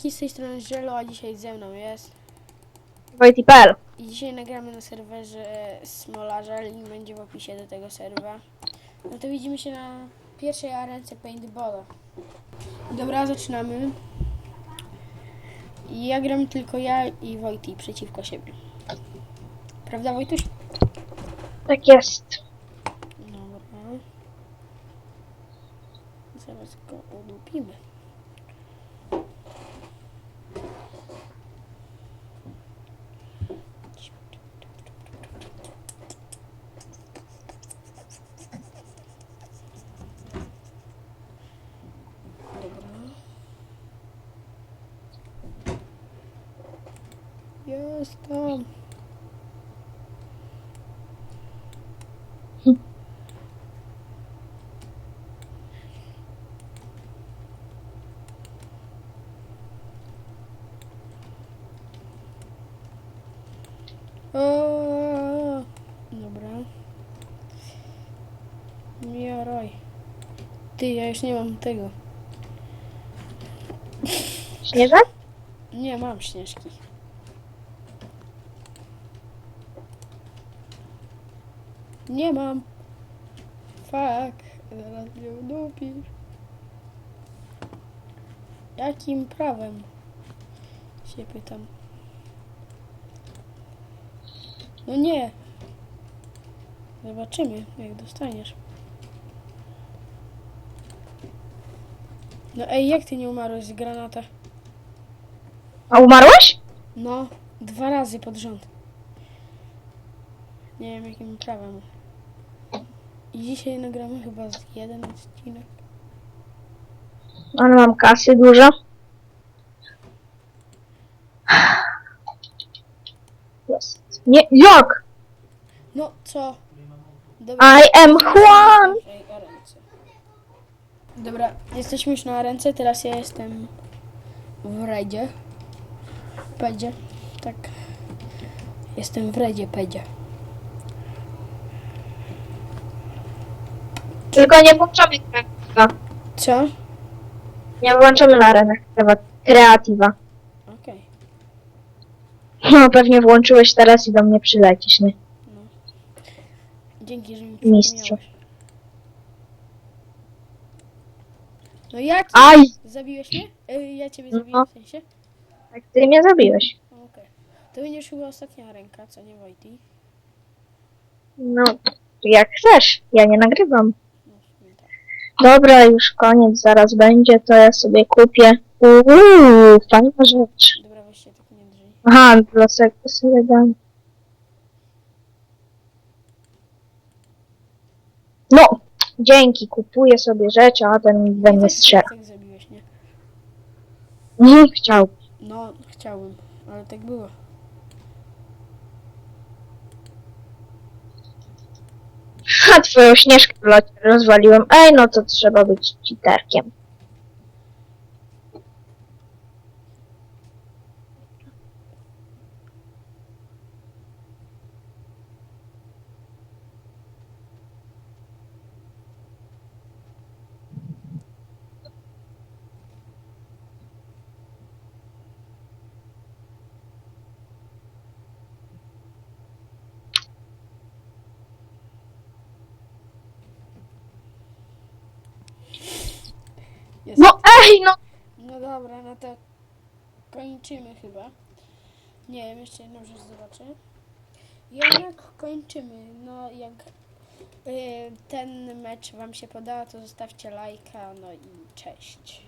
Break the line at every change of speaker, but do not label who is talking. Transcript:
Siemeczki z tej strony Żelo, a dzisiaj ze mną jest.
Wojty.pl
I dzisiaj nagramy na serwerze Smolarza, link będzie w opisie do tego serwa. No to widzimy się na pierwszej arence paintballa. Dobra, zaczynamy. I ja gram tylko ja i Wojty przeciwko siebie. Prawda Wojtuś?
Tak jest.
Dobra. Zaraz go udupimy. Dobra. Jestem. O, Dobra. Miaroj. Ty, ja już nie mam tego.
Śnieżek?
Nie mam śnieżki. Nie mam. Fuck. Zaraz mnie udupisz. Jakim prawem? Się pytam. No nie. Zobaczymy, jak dostaniesz. No ej, jak ty nie umarłeś z granata?
A umarłeś?
No, dwa razy pod rząd. Nie wiem jakim prawem. I dzisiaj nagramy chyba z jeden odcinek.
Ale mam kasy dużo. Jest. Nie, jak?
No, co? Dobra,
I am Juan!
Ej, o ręce. Dobra, jesteśmy już na ręce, teraz ja jestem w redzie. Pedzie, tak. Jestem w redzie, pedzie.
Tylko nie włączamy kreatywa.
Co?
Nie włączamy na arenach kreatywa.
Okej.
No pewnie włączyłeś teraz i do mnie przylecisz, nie?
Dzięki, że mi
Mistrzu.
przypomniałeś. No jak?
Aj!
Zabiłeś mnie? Y, Ja ciebie
No.
zabiłem w sensie?
Tak ty mnie zabiłeś.
Okej. To będziesz chyba ostatnia ręka, co nie Wojty?
No, jak chcesz. Ja nie nagrywam.
Tak.
Dobra, już koniec, zaraz będzie, to ja sobie kupię. Uuu, fajna rzecz.
Dobra, się tak nie drzyj.
Aha, dla sobie sobie dam. No, dzięki, kupuję sobie rzeczy, a ten we mnie
tak,
strzela.
tak zabiłeś, nie?
Nie chciał.
No, chciałbym, ale tak było.
A twoją śnieżkę w locie rozwaliłem. Ej, no to trzeba być cheaterkiem.
Jest.
No ej, no!
No dobra, no to kończymy chyba. Nie wiem, jeszcze jedną rzecz zobaczę. Jednak kończymy. No jak y, ten mecz wam się podoba, to zostawcie lajka, no i cześć.